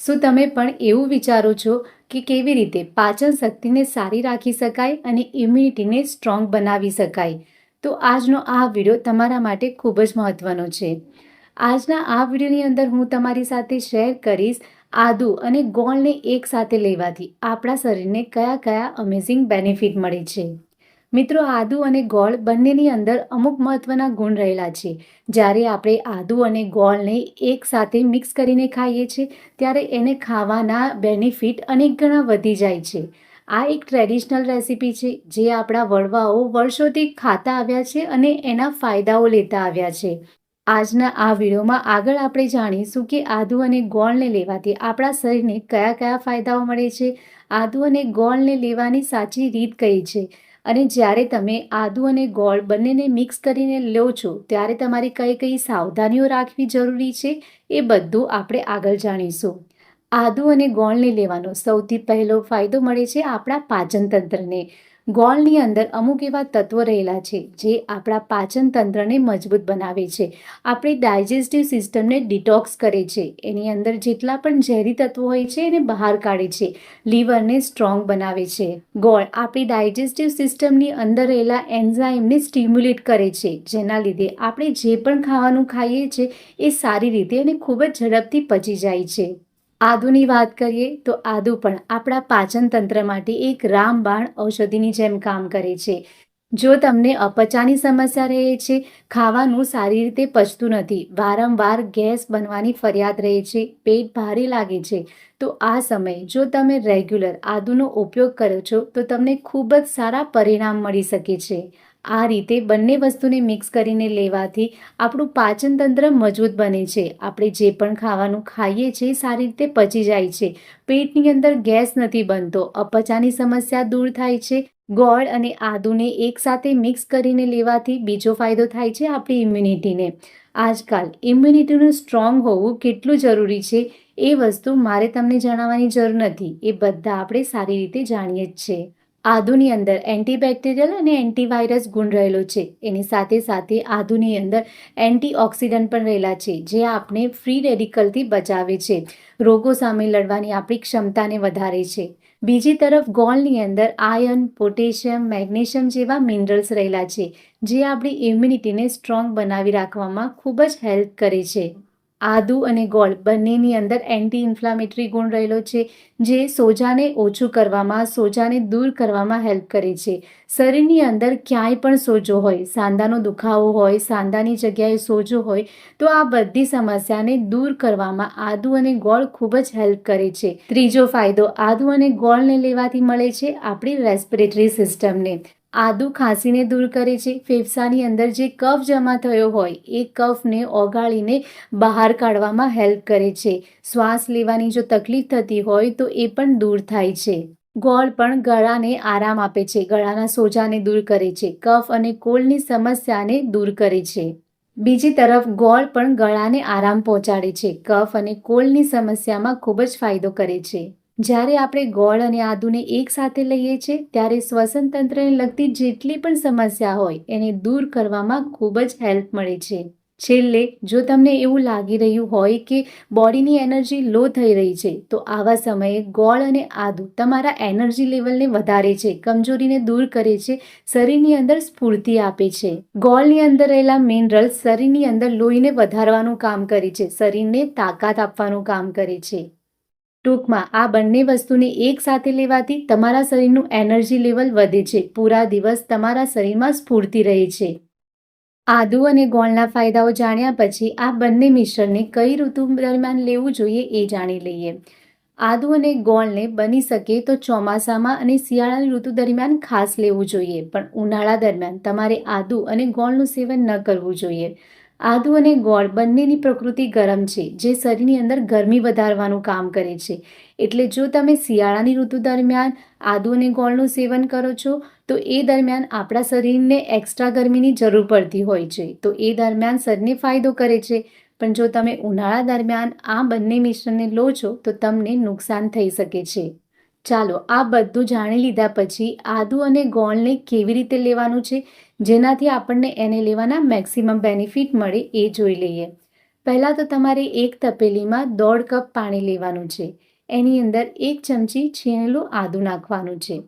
શું તમે પણ એવું વિચારો છો કે કેવી રીતે પાચન શક્તિને સારી રાખી શકાય અને ઇમ્યુનિટીને સ્ટ્રોંગ બનાવી શકાય? તો આજનો આ વીડિયો તમારા માટે ખૂબ જ મહત્વનો છે. આજના આ વિડીયોની અંદર હું તમારી સાથે શેર કરીશ આદુ અને ગોળને એકસાથે લેવાથી આપણા શરીરને કયા કયા અમેઝિંગ બેનિફિટ મળે છે. મિત્રો, આદુ અને ગોળ બંનેની અંદર અમુક મહત્વના ગુણ રહેલા છે. જ્યારે આપણે આદુ અને ગોળને એકસાથે મિક્સ કરીને ખાઈએ છીએ, ત્યારે એને ખાવાના બેનિફિટ અનેક ગણા વધી જાય છે. આ એક ટ્રેડિશનલ રેસિપી છે, જે આપણા વડવાઓ વર્ષોથી ખાતા આવ્યા છે અને એના ફાયદાઓ લેતા આવ્યા છે. આજના આ વિડીયોમાં આગળ આપણે જાણીશું કે આદુ અને ગોળને લેવાથી આપણા શરીરને કયા કયા ફાયદાઓ મળે છે. આદુ અને ગોળને લેવાની સાચી રીત કઈ છે? અને જ્યારે તમે આદુ અને ગોળ બંનેને મિક્સ કરીને લો છો, ત્યારે તમારે કઈ કઈ સાવધાનીઓ રાખવી જરૂરી છે એ બધું આપણે આગળ જાણીશું. આદુ અને ગોળને લેવાનો સૌથી પહેલો ફાયદો મળે છે આપણા પાચન તંત્રને ગોળની અંદર અમુક એવા તત્વો રહેલા છે જે આપણા પાચન તંત્રને મજબૂત બનાવે છે. આપણી ડાયજેસ્ટિવ સિસ્ટમને ડિટોક્સ કરે છે. એની અંદર જેટલા પણ ઝેરી તત્વો હોય છે એને બહાર કાઢે છે. લીવરને સ્ટ્રોંગ બનાવે છે. ગોળ આપણી ડાયજેસ્ટિવ સિસ્ટમની અંદર રહેલા એન્ઝાઇમને સ્ટિમ્યુલેટ કરે છે. જેના લીધે આપણે જે પણ ખાવાનું ખાઈએ છીએ એ સારી રીતે અને ખૂબ જ ઝડપથી પચી જાય છે. આદુની વાત કરીએ તો આદુ પણ આપણા પાચન તંત્ર માટે એક રામબાણ ઔષધિની જેમ કામ કરે છે. જો તમને અપચાની સમસ્યા રહે છે, ખાવાનું સારી રીતે પચતું નથી, વારંવાર ગેસ બનવાની ફરિયાદ રહે છે, પેટ ભારે લાગે છે, તો આ સમયે જો તમે રેગ્યુલર આદુનો ઉપયોગ કરો છો, તો તમને ખૂબ જ સારા પરિણામ મળી શકે છે. આ રીતે બંને વસ્તુને મિક્સ કરીને લેવાથી આપણું પાચનતંત્ર મજબૂત બને છે. આપણે જે પણ ખાવાનું ખાઈએ છીએ, સારી રીતે પચી જાય છે. પેટની અંદર ગેસ નથી બનતો. અપચાની સમસ્યા દૂર થાય છે. ગોળ અને આદુને એકસાથે મિક્સ કરીને લેવાથી બીજો ફાયદો થાય છે આપણી ઇમ્યુનિટીને આજકાલ ઇમ્યુનિટીનું સ્ટ્રોંગ હોવું કેટલું જરૂરી છે એ વસ્તુ મારે તમને જણાવવાની જરૂર નથી. એ બધા આપણે સારી રીતે જાણીએ જ છીએ. આદુની અંદર એન્ટીબેક્ટેરિયલ અને એન્ટીવાયરસ ગુણ રહેલો છે. એની સાથે સાથે આદુની અંદર એન્ટીઓક્સિડન્ટ પણ રહેલા છે, જે આપણે ફ્રી રેડિકલથી બચાવે છે. રોગો સામે લડવાની આપણી ક્ષમતાને વધારે છે. બીજી તરફ ગોળની અંદર આયર્ન પોટેશિયમ, મેગ્નેશિયમ જેવા મિનરલ્સ રહેલા છે, જે આપણી ઇમ્યુનિટીને સ્ટ્રોંગ બનાવી રાખવામાં ખૂબ જ હેલ્પ કરે છે. આદુ અને ગોળ બંનેની અંદર એન્ટી ઇન્ફ્લામેટરી ગુણ રહેલો છે, જે સોજાને ઓછું કરવામાં, સોજાને દૂર કરવામાં હેલ્પ કરે છે. શરીરની અંદર ક્યાંય પણ સોજો હોય સાંધાનો દુખાવો હોય સાંધાની જગ્યાએ સોજો હોય, તો આ બધી સમસ્યાને દૂર કરવામાં આદુ અને ગોળ ખૂબ જ હેલ્પ કરે છે. ત્રીજો ફાયદો, આદુ અને ગોળને લેવાથી મળે છે આપણી રેસ્પિરેટરી સિસ્ટમને આદુ ખાંસીને દૂર કરે છે. ફેફસાની અંદર જે કફ જમા થયો હોય, એ કફને ઓગાળીને બહાર કાઢવામાં હેલ્પ કરે છે. શ્વાસ લેવાની જો તકલીફ થતી હોય, તો એ પણ દૂર થાય છે. ગોળ પણ ગળાને આરામ આપે છે. ગળાના સોજાને દૂર કરે છે. કફ અને કોલ્ડની સમસ્યાને દૂર કરે છે. બીજી તરફ, ગોળ પણ ગળાને આરામ પહોંચાડે છે. કફ અને કોલ્ડની સમસ્યામાં ખૂબ જ ફાયદો કરે છે. જ્યારે આપણે ગોળ અને આદુને એકસાથે લઈએ છીએ, ત્યારે શ્વસન તંત્રને લગતી જેટલી પણ સમસ્યા હોય, એને દૂર કરવામાં ખૂબ જ હેલ્પ મળે છે. છેલ્લે, જો તમને એવું લાગી રહ્યું હોય કે બોડીની એનર્જી લો થઈ રહી છે, તો આવા સમયે ગોળ અને આદુ તમારા એનર્જી લેવલને વધારે છે, કમજોરીને દૂર કરે છે, શરીરની અંદર સ્ફૂર્તિ આપે છે. ગોળની અંદર રહેલા મિનરલ્સ શરીરની અંદર લોહીને વધારવાનું કામ કરે છે, શરીરને તાકાત આપવાનું કામ કરે છે. ટૂંકમાં, આ બંને વસ્તુને એક સાથે લેવાથી તમારા શરીરનું એનર્જી લેવલ વધે છે. પૂરા દિવસ તમારા શરીરમાં સ્ફૂર્તિ રહે છે. આદુ અને ગોળના ફાયદાઓ જાણ્યા પછી આ બંને મિશ્રણને કઈ ઋતુ દરમિયાન લેવું જોઈએ એ જાણી લઈએ. આદુ અને ગોળને બની શકે તો ચોમાસામાં અને શિયાળાની ઋતુ દરમિયાન ખાસ લેવું જોઈએ, પણ ઉનાળા દરમિયાન તમારે આદુ અને ગોળનું સેવન ન કરવું જોઈએ. આદુ અને ગોળ બંનેની પ્રકૃતિ ગરમ છે, જે શરીરની અંદર ગરમી વધારવાનું કામ કરે છે. એટલે જો તમે શિયાળાની ઋતુ દરમિયાન આદુ અને ગોળનું સેવન કરો છો, તો એ દરમિયાન આપણા શરીરને એક્સ્ટ્રા ગરમીની જરૂર પડતી હોય છે. તો એ દરમિયાન શરીરને ફાયદો કરે છે. પણ જો તમે ઉનાળા દરમિયાન આ બંને મિશ્રણને લો છો, તો તમને નુકસાન થઈ શકે છે. ચાલો આ બધું જાણી લીધા પછી આદુ અને ગોળને કેવી રીતે લેવાનું છે? જેનાથી આપણને એને લેવાના મેક્સિમમ બેનિફિટ મળે એ જોઈ લઈએ. પહેલાં તો તમારે એક તપેલીમાં દોઢ કપ પાણી લેવાનું છે. એની અંદર એક ચમચી છીણેલું આદું નાખવાનું છે.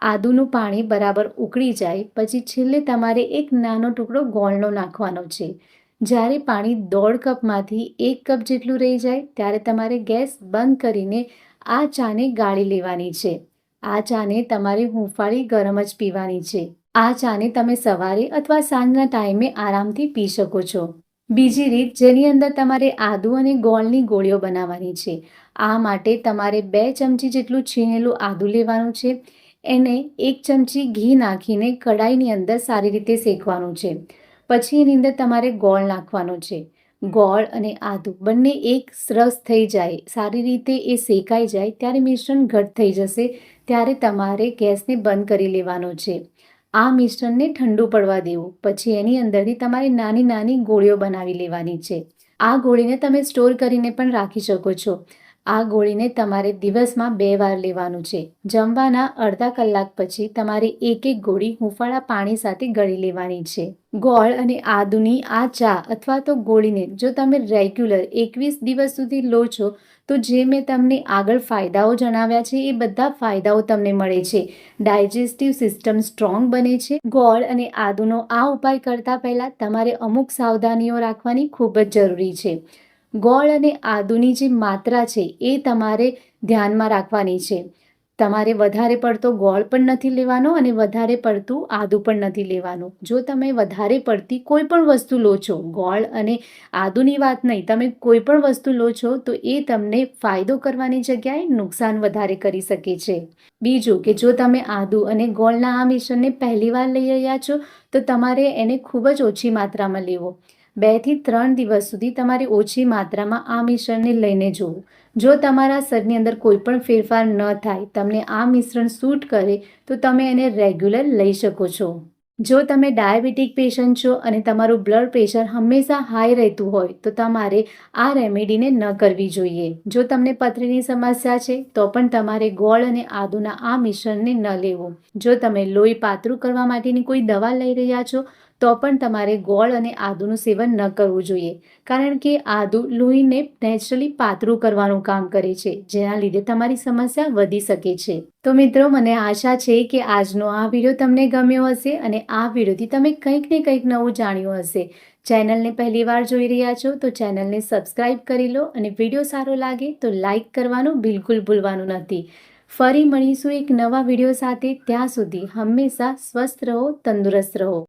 આદુનું પાણી બરાબર ઉકળી જાય, પછી છેલ્લે તમારે એક નાનો ટુકડો ગોળનો નાખવાનો છે. જ્યારે પાણી દોઢ કપમાંથી એક કપ જેટલું રહી જાય, ત્યારે તમારે ગેસ બંધ કરીને આ ચાને ગાળી લેવાની છે. આ ચાને તમારે હુંફાળી ગરમ જ પીવાની છે. આ ચાને તમે સવારે અથવા સાંજના ટાઈમે આરામથી પી શકો છો. બીજી રીત, જેની અંદર તમારે આદુ અને ગોળની ગોળીઓ બનાવવાની છે. આ માટે તમારે બે ચમચી જેટલું છીણેલું આદુ લેવાનું છે. એને એક ચમચી ઘી નાખીને કડાઈની અંદર સારી રીતે શેકવાનું છે. પછી એની અંદર તમારે ગોળ નાખવાનો છે. ગોળ અને આદુ બંને એક સરસ થઈ જાય. સારી રીતે એ શેકાઈ જાય ત્યારે મિશ્રણ ઘટ થઈ જશે ત્યારે તમારે ગેસને બંધ કરી લેવાનો છે. આ મિશ્રણને ઠંડુ પડવા દેવું. પછી એની અંદરથી તમારે નાની નાની ગોળીઓ બનાવી લેવાની છે. આ ગોળીને તમે સ્ટોર કરીને પણ રાખી શકો છો. આ ગોળીને તમારે દિવસમાં બે વાર લેવાનું છે. જમવાના અડધા કલાક પછી તમારે એક એક ગોળી હુંફાળા પાણી સાથે ગળી લેવાની છે. ગોળ અને આદુની આ ચા અથવા તો ગોળીને જો તમે રેગ્યુલર એકવીસ દિવસ સુધી લો છો, તો જે મેં તમને આગળ ફાયદાઓ જણાવ્યા છે, એ બધા ફાયદાઓ તમને મળે છે. ડાયજેસ્ટિવ સિસ્ટમ સ્ટ્રોંગ બને છે. ગોળ અને આદુનો આ ઉપાય કરતાં પહેલાં તમારે અમુક સાવધાનીઓ રાખવાની ખૂબ જ જરૂરી છે. ગોળ અને આદુની જે માત્રા છે એ તમારે ધ્યાનમાં રાખવાની છે. તમારે વધારે પડતો ગોળ પણ નથી લેવાનો અને વધારે પડતું આદુ પણ નથી લેવાનું. જો તમે વધારે પડતી કોઈ પણ વસ્તુ લો છો, ગોળ અને આદુની વાત નહીં, તમે કોઈ પણ વસ્તુ લો છો, તો એ તમને ફાયદો કરવાની જગ્યાએ નુકસાન વધારે કરી શકે છે. બીજું કે જો તમે આદુ અને ગોળના આ મિશ્રણને પહેલીવાર લઈ રહ્યા છો, તો તમારે એને ખૂબ જ ઓછી માત્રામાં લેવો. બેથી ત્રણ દિવસ સુધી તમારે ઓછી માત્રામાં આ મિશ્રણને લઈને જોવું. જો તમારા શરીરની અંદર કોઈ પણ ફેરફાર ન થાય, તમને આ મિશ્રણ સૂટ કરે, તો તમે એને રેગ્યુલર લઈ શકો છો. જો તમે ડાયાબિટીક પેશન્ટ છો અને તમારું બ્લડ પ્રેશર હંમેશા હાઈ રહેતું હોય, તો તમારે આ રેમેડીને ન કરવી જોઈએ. જો તમને પથરીની સમસ્યા છે, તો પણ તમારે ગોળ અને આદુના આ મિશ્રણને ન લેવું. જો તમે લોહી પાતળું કરવા માટેની કોઈ દવા લઈ રહ્યા છો તો પણ તમારે ગોળ અને આદુનું સેવન ન કરવું જોઈએ. કારણ કે આદુ લોહીને નેચરલી પાતળું કરવાનું કામ કરે છે, જેના લીધે તમારી સમસ્યા વધી શકે છે. તો મિત્રો, મને આશા છે કે આજનો આ વીડિયો તમને ગમ્યો હશે અને આ વિડીયોથી તમે કંઈક ને કંઈક નવું જાણ્યું હશે. ચેનલને પહેલીવાર જોઈ રહ્યા છો તો ચેનલને સબસ્ક્રાઈબ કરી લો અને વીડિયો સારો લાગે તો લાઈક કરવાનું બિલકુલ ભૂલવાનું નથી. ફરી મળીશું એક નવા વીડિયો સાથે. ત્યાં સુધી હંમેશા સ્વસ્થ રહો, તંદુરસ્ત રહો.